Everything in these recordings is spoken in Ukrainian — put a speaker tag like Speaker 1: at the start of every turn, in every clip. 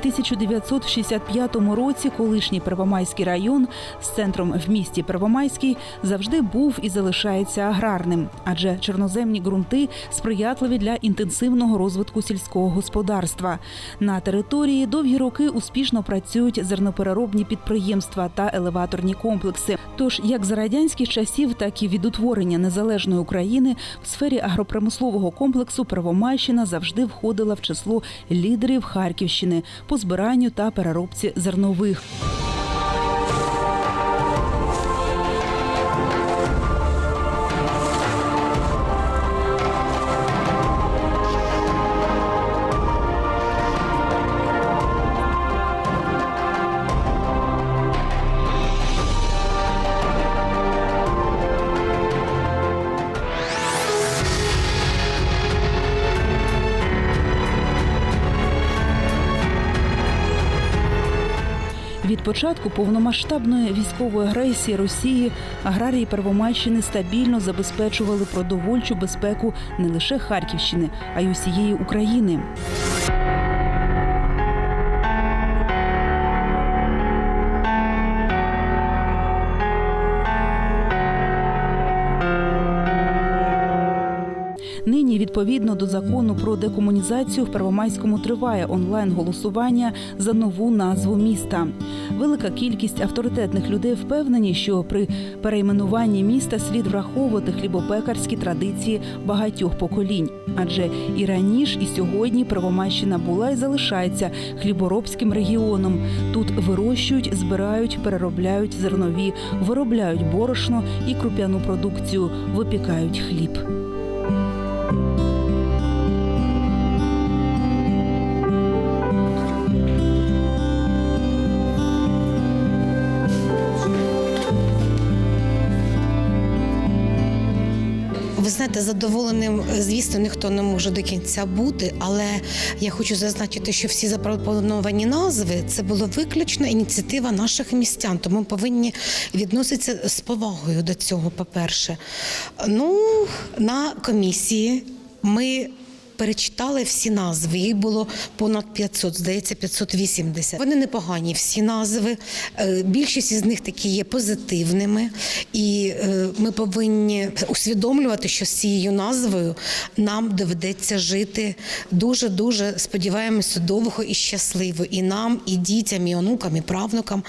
Speaker 1: Утворений в 1965 році колишній Первомайський район з центром в місті Первомайський завжди був і залишається аграрним, адже чорноземні ґрунти сприятливі для інтенсивного розвитку сільського господарства. На території довгі роки успішно працюють зернопереробні підприємства та елеваторні комплекси. Тож як за радянських часів, так і від утворення незалежної України в сфері агропромислового комплексу Первомайщина завжди входила в число лідерів Харківщини по збиранню та переробці зернових. Від початку повномасштабної військової агресії Росії аграрії Первомайщини стабільно забезпечували продовольчу безпеку не лише Харківщини, а й усієї України. Нині, відповідно до закону про декомунізацію, в Первомайському триває онлайн голосування за нову назву міста. Велика кількість авторитетних людей впевнені, що при перейменуванні міста слід враховувати хлібопекарські традиції багатьох поколінь. Адже і раніше, і сьогодні Первомайщина була і залишається хліборобським регіоном. Тут вирощують, збирають, переробляють зернові, виробляють борошно і круп'яну продукцію, випікають хліб.
Speaker 2: Ви знаєте, задоволеним, звісно, ніхто не може до кінця бути, але я хочу зазначити, що всі запропоновані назви це була виключно ініціатива наших містян. Тому повинні відноситися з повагою до цього. По-перше, ну на комісії ми. Перечитали всі назви, їх було понад 500, здається, 580. Вони непогані, всі назви. Е, Більшість із них такі є позитивними, і е, ми повинні усвідомлювати, що з цією назвою нам доведеться жити дуже дуже сподіваємося довго і щасливо. І нам, і дітям, і онукам, і правнукам.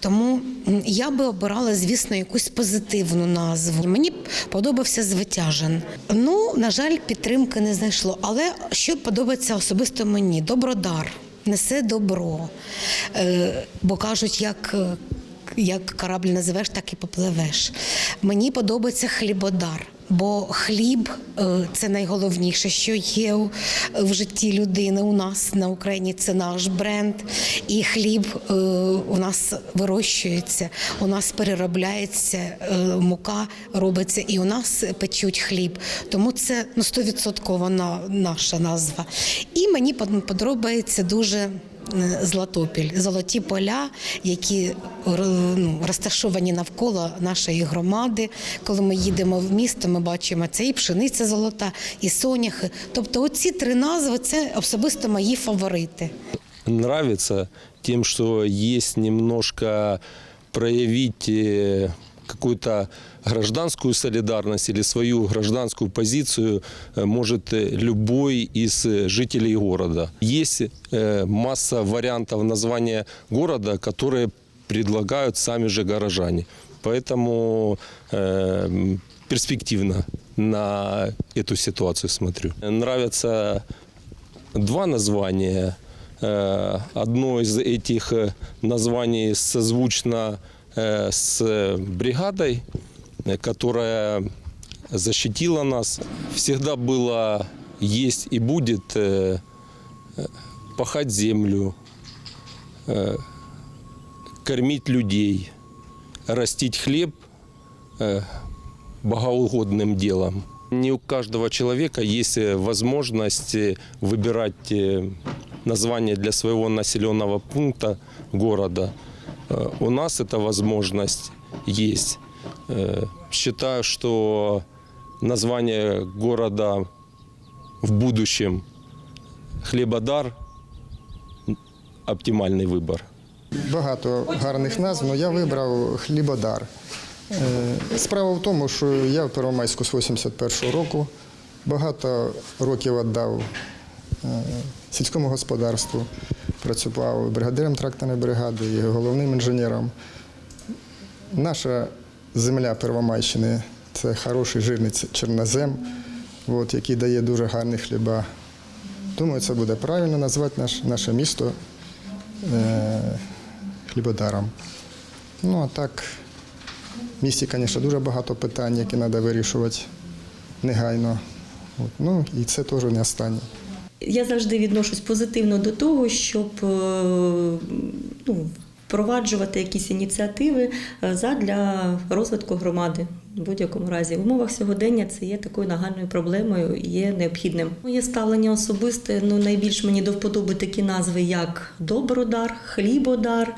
Speaker 2: Тому я би обирала, звісно, якусь позитивну назву. Мені подобався звитяжен. Ну, на жаль, підтримки не знайшло. Але що подобається особисто мені? Добродар. Несе добро. Е, бо кажуть, як. е, Як корабль називеш, так і попливеш. Мені подобається хлібодар, бо хліб е, це найголовніше, що є в житті людини. У нас на Україні це наш бренд, і хліб е, у нас вирощується, у нас переробляється е, мука, робиться, і у нас печуть хліб. Тому це ну, 100% на, наша назва. І мені под- подобається дуже. Е, Златопіль, золоті поля, які ну, розташовані навколо нашої громади. Коли ми їдемо в місто, ми бачимо це і пшениця золота, і соняхи. Тобто, оці три назви це особисто мої фаворити.
Speaker 3: нравится тем, что есть немножко проявить э, какую-то гражданскую солидарность или свою гражданскую позицию э, может э, любой из э, жителей города. Есть масса вариантов названия города, которые предлагают сами же горожане. Поэтому э, перспективно на эту ситуацию смотрю. Нравятся два названия. Одно из этих названий созвучно с бригадой, э, которая защитила нас. Всегда было, есть и будет э, э, пахать землю, э, кормить людей, растить хлеб э, богоугодным делом. Не у каждого человека есть э, возможность э, выбирать э, название для своего населенного пункта города. Э, У нас эта возможность есть. Э, Считаю, что название города в будущем Хлебодар оптимальный выбор.
Speaker 4: Багато гарних назв, але я вибрав хлібодар. Е, Справа в тому, що я в Первомайську з 81-го року багато років віддав е, сільському господарству, працював бригадиром тракторної бригади і головним інженером. Наша земля Первомайщини це хороший жирний чорнозем, от, який дає дуже гарні хліба. Думаю, це буде правильно назвати наш, наше місто е, хлібодаром. Ну а так, в місті, звісно, дуже багато питань, які треба вирішувати негайно. От, ну і це теж не останнє.
Speaker 5: Я завжди відношусь позитивно до того, щоб е, ну, впроваджувати якісь ініціативи е, задля розвитку громади. В будь-якому разі в умовах сьогодення це є такою нагальною проблемою і є необхідним. Моє ставлення особисте ну найбільш мені до вподоби такі назви, як Добродар, Хлібодар.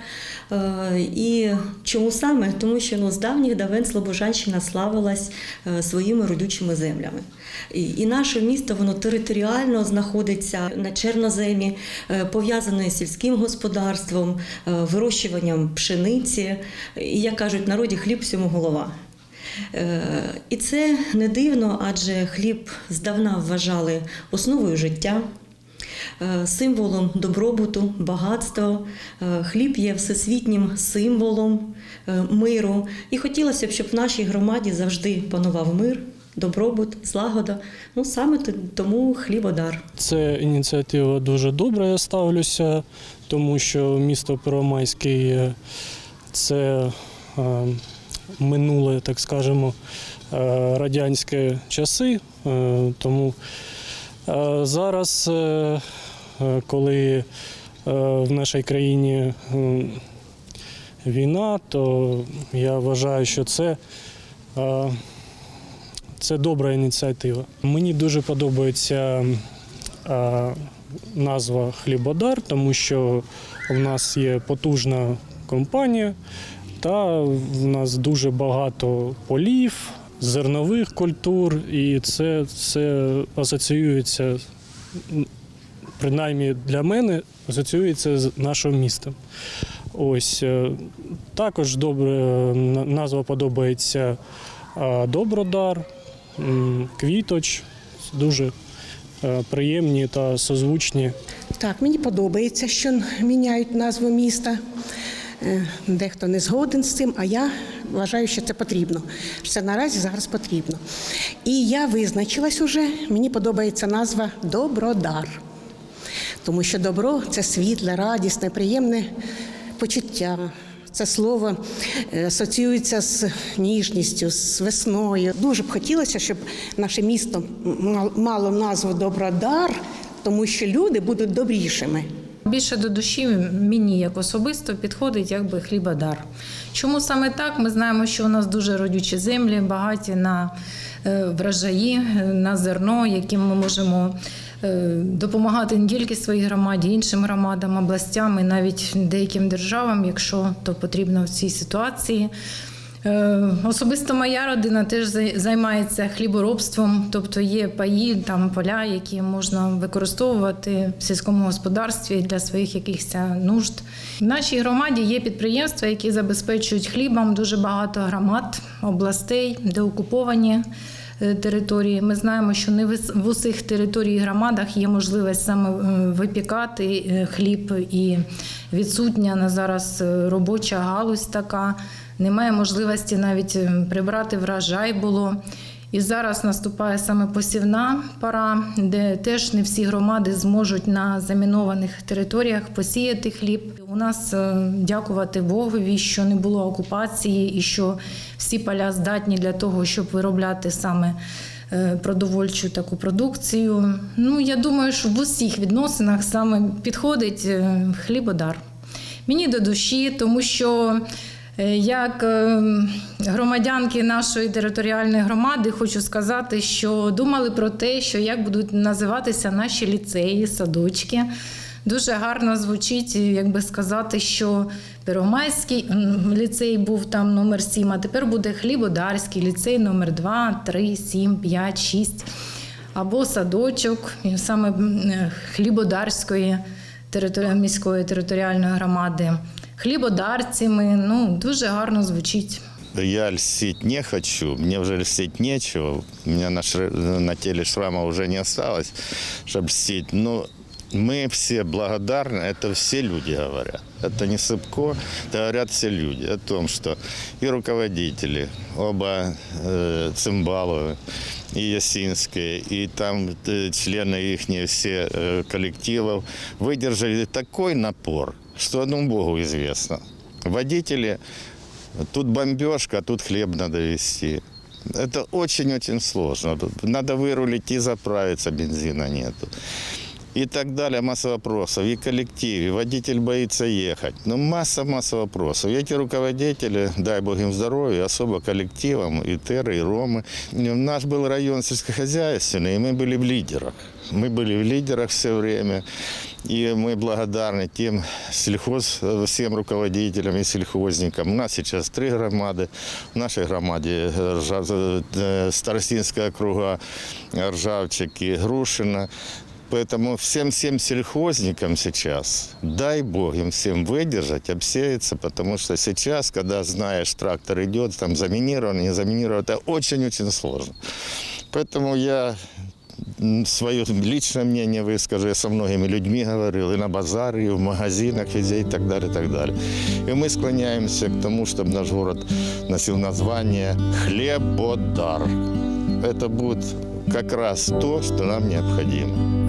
Speaker 5: Е, І чому саме? Тому що ну, з давніх давен Слобожанщина славилась е, своїми родючими землями. І, наше місто воно територіально знаходиться на чорноземі, е, пов'язане з сільським господарством, вирощуванням пшениці. І як кажуть, народі хліб всьому голова. Е, І це не дивно, адже хліб здавна вважали основою життя. е, Символом добробуту, багатства. Е, Хліб є всесвітнім символом миру. І хотілося б, щоб в нашій громаді завжди панував мир, добробут, злагода. Ну саме тому хлібодар.
Speaker 6: Це ініціатива дуже добра, я ставлюся, тому що місто Первомайський це минуле, так скажемо, е, радянські часи. Е, Тому е, зараз, коли в нашій країні війна, то я вважаю, що це. це добра ініціатива. Мені дуже подобається назва Хлібодар, тому що в нас є потужна компанія, та в нас дуже багато полів, зернових культур, і це все асоціюється, принаймні для мене, асоціюється з нашим містом. Ось е, також добре назва подобається Добродар, Квіточ. Дуже е, приємні та созвучні.
Speaker 7: Так, мені подобається, що міняють назву міста. Е, Дехто не згоден з цим, а я вважаю, що це потрібно. Що це наразі зараз потрібно. І я визначилась уже, мені подобається назва Добродар. Тому що добро це світле, радісне, приємне почуття. Це слово е, асоціюється з ніжністю, з весною. Дуже б хотілося, щоб наше місто мало назву Добродар, тому що люди будуть добрішими.
Speaker 8: Більше до душі мені як особисто підходить якби хлібодар. Чому саме так? Ми знаємо, що у нас дуже родючі землі, багаті на е, врожаї, е, на зерно, яким ми можемо е, допомагати не тільки своїй громаді, іншим громадам, областям і навіть деяким державам, якщо то потрібно в цій ситуації. Е, Особисто моя родина теж займається хліборобством, тобто є паї, там поля, які можна використовувати в сільському господарстві для своїх якихось нужд. В нашій громаді є підприємства, які забезпечують хлібом дуже багато громад, областей, де окуповані е, території. Ми знаємо, що не в усіх території громадах є можливість саме е, випікати хліб і відсутня на зараз робоча галузь така. Немає можливості навіть е, прибрати врожай було. І зараз наступає саме посівна пора, де теж не всі громади зможуть на замінованих територіях посіяти хліб. У нас е, дякувати Богові, що не було окупації і що всі поля здатні для того, щоб виробляти саме е, продовольчу таку продукцію. Ну я думаю, що в усіх відносинах саме підходить е, хлібодар. Мені до душі, тому що як е, громадянки нашої територіальної громади хочу сказати, що думали про те, що як будуть називатися наші ліцеї, садочки. Дуже гарно звучить, якби сказати, що Первомайський ліцей був там номер 7, а тепер буде Хлібодарський ліцей номер 2, 3, 7, 5, 6. Або садочок, саме е, Хлібодарської міської територіальної громади, хлібодарцями. Ну, дуже гарно звучить.
Speaker 9: Я льстить не хочу, мне уже льстить нечего. У меня на, шр- на теле шрама уже не осталось, чтобы льстить. Но мы все благодарны, это все люди говорят. Это не Сыпко, это говорят все люди о том, что и руководители, оба э, Цимбаловы, и Ясинские, и там э, члены их все э, коллективов выдержали такой напор, что одному Богу известно. Водители Тут бомбежка, тут хлеб надо везти. Это очень-очень сложно. Надо вырулить и заправиться, бензина нету И так далее, масса вопросов. И коллектив, и водитель боится ехать. Ну, масса-масса вопросов. И эти руководители, дай бог им здоровья, особо коллективом, и Теры, и Ромы. И Наш был район сельскохозяйственный, и мы были в лидерах. Мы были в лидерах все время. И мы благодарны тем сельхоз, всем руководителям и сельхозникам. У нас сейчас три громады. В нашей громаде э, Ржав- э, Старостинская округа, Ржавчик и Грушина. Поэтому всем-всем сельхозникам сейчас, дай бог им всем выдержать, обсеяться, потому что сейчас, когда знаешь, трактор идет, там заминирован, не заминирован, это очень-очень сложно. Поэтому я свое личное мнение выскажу, я со многими людьми говорил, и на базаре, и в магазинах, везде, и так далее, и так далее. И мы склоняемся к тому, чтобы наш город носил название «Хлебодар». Это будет как раз то, что нам необходимо.